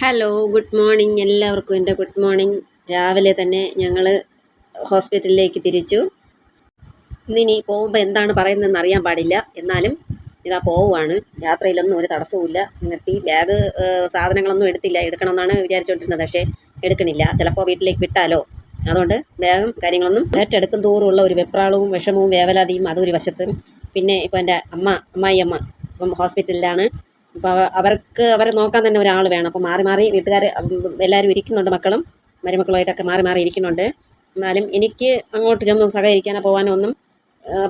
Hello good morning എല്ലാവർക്കും എന്റെ good morning രാവിലെ തന്നെ ഞങ്ങൾ ഹോസ്പിറ്റലിലേക്ക് തിരിച്ചു. ഇന്നിനി പോകുമ്പോൾ എന്താണ് പറയുന്നതെന്ന് അറിയാൻ പാടില്ല. എന്നാലും ഇതാ പോവുകയാണ് യാത്രയിലൊന്നും ഒരു തടസ്സവുമില്ല. നിർത്തി ബാഗ് സാധനങ്ങളൊന്നും എടുത്തില്ല. എടുക്കണമെന്നാണ് വിചാരിച്ചുകൊണ്ടിരുന്നത് പക്ഷേ എടുക്കണില്ല. ചിലപ്പോൾ വീട്ടിലേക്ക് വിട്ടാലോ. അതുകൊണ്ട് ബാഗും കാര്യങ്ങളൊന്നും ഏറ്റെടുക്കും തോറുമുള്ള ഒരു വെപ്രാളവും വിഷമവും വേവലാതിയും അതൊരു വശത്തും. പിന്നെ ഇപ്പോൾ എന്റെ അമ്മ അമ്മായി അമ്മ ഇപ്പം ഹോസ്പിറ്റലിലാണ്. അപ്പോൾ അവർക്ക് അവരെ നോക്കാൻ തന്നെ ഒരാൾ വേണം. അപ്പോൾ മാറി മാറി വീട്ടുകാർ എല്ലാവരും ഇരിക്കുന്നുണ്ട് മക്കളും മരുമക്കളുമായിട്ടൊക്കെ മാറി മാറി ഇരിക്കുന്നുണ്ട്. എന്നാലും എനിക്ക് അങ്ങോട്ട് ചെന്ന് സഹകരിക്കാനോ പോകാനോ ഒന്നും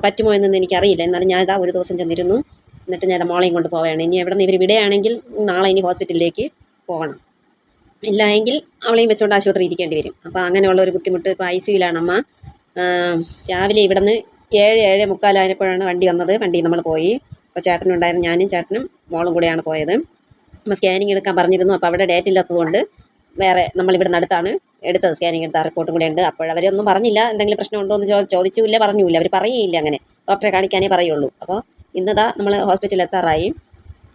പറ്റുമോ എന്നൊന്നും എനിക്കറിയില്ല. എന്നാലും ഞാൻ ഇതാ ഒരു ദിവസം ചെന്നിരുന്നു. എന്നിട്ട് ഞാൻ മോളെയും കൊണ്ട് പോവുകയാണ് ഇനി എവിടെ നിന്ന് ഇവർ വിടുകയാണെങ്കിൽ നാളെ ഇനി ഹോസ്പിറ്റലിലേക്ക് പോകണം ഇല്ല എങ്കിൽ അവളെയും വെച്ചുകൊണ്ട് ആശുപത്രി ഇരിക്കേണ്ടി വരും. അപ്പോൾ അങ്ങനെയുള്ള ഒരു ബുദ്ധിമുട്ട് ഇപ്പോൾ ഐ സിയിലാണ് അമ്മ രാവിലെ ഇവിടെ നിന്ന് ഏഴ് ഏഴ് മുക്കാലായപ്പോഴാണ് വണ്ടി വന്നത്. വണ്ടി നമ്മൾ പോയി. അപ്പോൾ ചേട്ടനുണ്ടായിരുന്നു ഞാനും ചേട്ടനും. മോളും കൂടെയാണ് പോയത്. അപ്പോൾ സ്കാനിങ് എടുക്കാൻ പറഞ്ഞിരുന്നു. അപ്പോൾ അവിടെ ഡേറ്റ് ഇല്ലാത്തതുകൊണ്ട് വേറെ നമ്മളിവിടെ നടുത്താണ് എടുത്തത്. സ്കാനിങ് എടുത്ത റിപ്പോർട്ടും കൂടെ ഉണ്ട്. അപ്പോൾ അവരൊന്നും പറഞ്ഞില്ല. എന്തെങ്കിലും പ്രശ്നമുണ്ടോ എന്ന് ചോദിച്ചില്ല പറഞ്ഞില്ല അവർ പറയുകയില്ല അങ്ങനെ. ഡോക്ടറെ കാണിക്കാനേ പറയുള്ളൂ. അപ്പോൾ ഇന്നതാ നമ്മൾ ഹോസ്പിറ്റലിൽ എത്താറായി.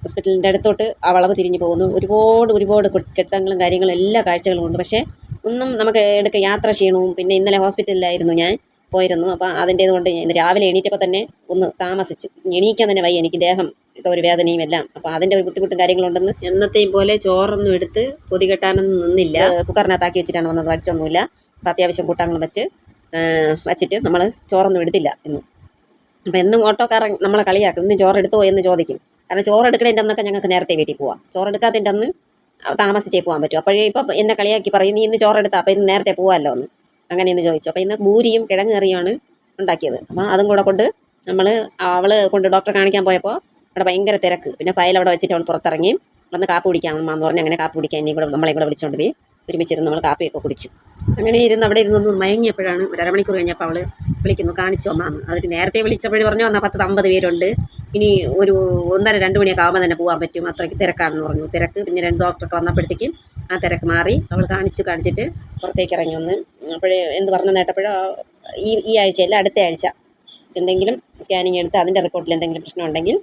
ഹോസ്പിറ്റലിന്റെ അടുത്തോട്ട് ആ വളവ് തിരിഞ്ഞു പോകുന്നു. ഒരുപാട് ഒരുപാട് കെട്ടിടങ്ങളും കാര്യങ്ങളും എല്ലാ കാഴ്ചകളും ഉണ്ട്. പക്ഷേ ഒന്നും നമുക്ക് എടുക്ക യാത്ര ക്ഷീണവും പിന്നെ ഇന്നലെ ഹോസ്പിറ്റലിലായിരുന്നു ഞാൻ പോയിരുന്നു. അപ്പോൾ അതിന്റേത് കൊണ്ട് ഇന്ന് രാവിലെ എണീറ്റപ്പോൾ തന്നെ ഒന്ന് താമസിച്ചു. എണീക്കാൻ തന്നെ വയ്യ എനിക്ക് ദേഹം. ഒരു വേദനയും എല്ലാം. അപ്പോൾ അതിന്റെ ഒരു ബുദ്ധിമുട്ടും കാര്യങ്ങളുണ്ടെന്ന് എന്നത്തെയും പോലെ ചോറൊന്നും എടുത്ത് പൊതി കെട്ടാനൊന്നും നിന്നില്ല. കുക്കറിനകത്താക്കി വെച്ചിട്ടാണ് വന്നത്. വടിച്ചൊന്നുമില്ല അപ്പോൾ അത്യാവശ്യം കൂട്ടാങ്ങളും വെച്ച് വെച്ചിട്ട് നമ്മൾ ചോറൊന്നും എടുത്തില്ല ഇന്ന്. അപ്പോൾ എന്നും ഓട്ടോക്കാരൻ നമ്മളെ കളിയാക്കും. ഇന്ന് ചോറ് എടുത്തോ എന്ന് ചോദിക്കും. കാരണം ചോറ് എടുക്കണതിന്റെ അന്നൊക്കെ ഞങ്ങൾക്ക് നേരത്തെ വീട്ടിൽ പോവാം. ചോറ് എടുക്കാത്തതിന്റെ അന്ന് താമസിച്ചേ പോകാൻ പറ്റും. അപ്പോഴേ ഇപ്പം എന്നെ കളിയാക്കി പറയും നീ ഇന്ന് ചോറ് എടുത്താൽ അപ്പോൾ ഇന്ന് നേരത്തെ പോകാമല്ലോ എന്ന്. അങ്ങനെ ഇന്ന് ചോദിച്ചു. അപ്പോൾ ഇന്ന് ഭൂരിയും കിഴങ്ങ് കറിയുമാണ് ഉണ്ടാക്കിയത്. അപ്പോൾ അതും കൂടെ കൊണ്ട് നമ്മൾ അവൾ കൊണ്ട് ഡോക്ടറെ കാണിക്കാൻ പോയപ്പോൾ അവിടെ ഭയങ്കര തിരക്ക്. പിന്നെ ഫയൽ അവിടെ വെച്ചിട്ട് അവൾ പുറത്തിറങ്ങി. വന്ന് കാപ്പ് കുടിക്കാൻ എന്ന് പറഞ്ഞ് അങ്ങനെ കാപ്പ് കുടിക്കാൻ എന്നെ കൂടെ നമ്മളെ കൂടെ വിളിച്ചുകൊണ്ട് പോയി. ഒരുമിച്ചിരുന്ന് നമ്മൾ കാപ്പിയൊക്കെ കുടിച്ചു. അങ്ങനെ ഇരുന്ന് അവിടെ ഇരുന്നൊന്ന് മയങ്ങിയപ്പോഴാണ് ഒരു അരമണിക്കൂർ കഴിഞ്ഞപ്പോൾ അവൾ വിളിക്കുന്നു കാണിച്ചു അമ്മാന്ന് അതിന് നേരത്തെ വിളിച്ചപ്പോഴും പറഞ്ഞു വന്നാൽ പത്ത് അമ്പത് പേരുണ്ട്. ഇനി ഒരു ഒന്നര രണ്ട് മണിയൊക്കെ ആകുമ്പോൾ തന്നെ പോകാൻ പറ്റും. അത്രയ്ക്ക് തിരക്കാണെന്ന് പറഞ്ഞു. തിരക്ക് പിന്നെ രണ്ട് ഡോക്ടർക്ക് വന്നപ്പോഴത്തേക്കും ആ തിരക്ക് മാറി. അവൾ കാണിച്ചു കാണിച്ചിട്ട് പുറത്തേക്ക് ഇറങ്ങി വന്ന്. അപ്പോഴേ എന്ത് പറഞ്ഞു നേട്ടപ്പോഴോ ഈ ഈ ആഴ്ചയല്ല അടുത്ത ആഴ്ച. എന്തെങ്കിലും സ്കാനിങ് എടുത്ത് അതിന്റെ റിപ്പോർട്ടിൽ എന്തെങ്കിലും പ്രശ്നം ഉണ്ടെങ്കിൽ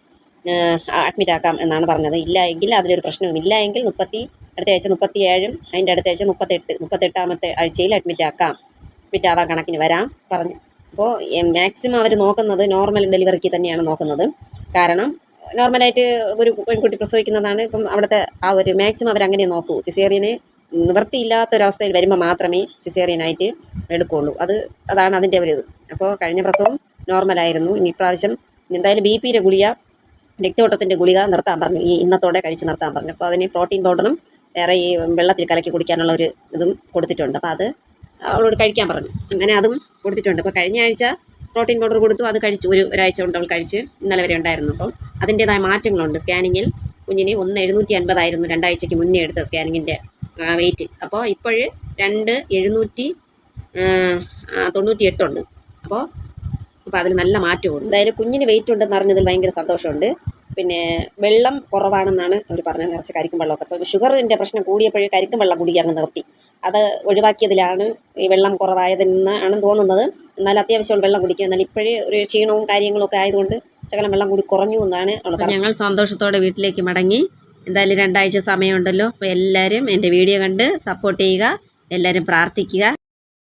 അഡ്മിറ്റ് ആക്കാം എന്നാണ് പറഞ്ഞത്. ഇല്ല എങ്കിൽ അതിലൊരു പ്രശ്നവും ഇല്ല എങ്കിൽ മുപ്പത്തി അടുത്ത ആഴ്ച മുപ്പത്തി ഏഴും അതിന്റെ അടുത്ത ആഴ്ച മുപ്പത്തെട്ട് മുപ്പത്തെട്ടാമത്തെ ആഴ്ചയിൽ അഡ്മിറ്റ് ആക്കാം അഡ്മിറ്റ് ആവാൻ കണക്കിന് വരാം പറഞ്ഞു. അപ്പോൾ മാക്സിമം അവർ നോക്കുന്നത് നോർമൽ ഡെലിവറിക്ക് തന്നെയാണ് നോക്കുന്നത്. കാരണം നോർമലായിട്ട് ഒരു പെൺകുട്ടി പ്രസവിക്കുന്നതാണ് ഇപ്പം അവിടുത്തെ ആ ഒരു മാക്സിമം അവരങ്ങനെ നോക്കൂ. സിസേറിയന് നിവൃത്തിയില്ലാത്തൊരവസ്ഥയിൽ വരുമ്പോൾ മാത്രമേ സിസേറിയനായിട്ട് എടുക്കുകയുള്ളൂ അത് അതാണ് അതിന്റെ ഒരു ഇത്. അപ്പോൾ കഴിഞ്ഞ പ്രസവം നോർമലായിരുന്നു. ഇനി ഇപ്രാവശ്യം എന്തായാലും ബി പിയുടെ ഗുളിക രക്തയോട്ടത്തിന്റെ ഗുളിക നിർത്താൻ പറഞ്ഞു. ഈ ഇന്നത്തോടെ കഴിച്ച് നിർത്താൻ പറഞ്ഞു. അപ്പോൾ അതിന് പ്രോട്ടീൻ പൗഡറും വേറെ ഈ വെള്ളത്തിൽ കലക്കി കുടിക്കാനുള്ള ഒരു ഇതും കൊടുത്തിട്ടുണ്ട്. അപ്പോൾ അത് അവളോട് കഴിക്കാൻ പറഞ്ഞു. അങ്ങനെ അതും കൊടുത്തിട്ടുണ്ട്. അപ്പോൾ കഴിഞ്ഞ ആഴ്ച പ്രോട്ടീൻ പൗഡർ കൊടുത്തു. അത് കഴിച്ചു. ഒരു ഒരാഴ്ച കൊണ്ട് അവൾ കഴിച്ച് ഇന്നലെ വരെ ഉണ്ടായിരുന്നു. അപ്പം അതിന്റേതായ മാറ്റങ്ങളുണ്ട്. സ്കാനിങ്ങിൽ കുഞ്ഞിന് ഒന്ന് എഴുന്നൂറ്റി അൻപതായിരുന്നു രണ്ടാഴ്ചയ്ക്ക് മുന്നേ എടുത്ത സ്കാനിങ്ങിന്റെ വെയിറ്റ് അപ്പോൾ ഇപ്പോൾ രണ്ട് എഴുന്നൂറ്റി തൊണ്ണൂറ്റി എട്ടുണ്ട് അപ്പോൾ അപ്പോൾ അതിൽ നല്ല മാറ്റമുണ്ട്. അതായത് കുഞ്ഞിന് വെയിറ്റ് ഉണ്ടെന്ന് അറിഞ്ഞതിൽ ഭയങ്കര സന്തോഷമുണ്ട്. പിന്നെ വെള്ളം കുറവാണെന്നാണ് അവർ പറഞ്ഞത് നിറച്ച് കരിക്കും വെള്ളമൊക്കെ. അപ്പോൾ ഷുഗറിന്റെ പ്രശ്നം കൂടിയപ്പോഴേ കരിക്കും വെള്ളം കുടിക്കാൻ നിർത്തി. അത് ഒഴിവാക്കിയതിലാണ് ഈ വെള്ളം കുറവായതെന്നാണ് തോന്നുന്നത്. എന്നാൽ അത്യാവശ്യം വെള്ളം കുടിക്കും. എന്നാൽ ഇപ്പോഴേ ഒരു ക്ഷീണവും കാര്യങ്ങളൊക്കെ ആയതുകൊണ്ട് ശകലം വെള്ളം കൂടി കുറഞ്ഞു എന്നാണ് ഞങ്ങൾ സന്തോഷത്തോടെ വീട്ടിലേക്ക് മടങ്ങി. എന്തായാലും രണ്ടാഴ്ച സമയമുണ്ടല്ലോ. അപ്പോൾ എല്ലാവരും എന്റെ വീഡിയോ കണ്ട് സപ്പോർട്ട് ചെയ്യുക. എല്ലാവരും പ്രാർത്ഥിക്കുക.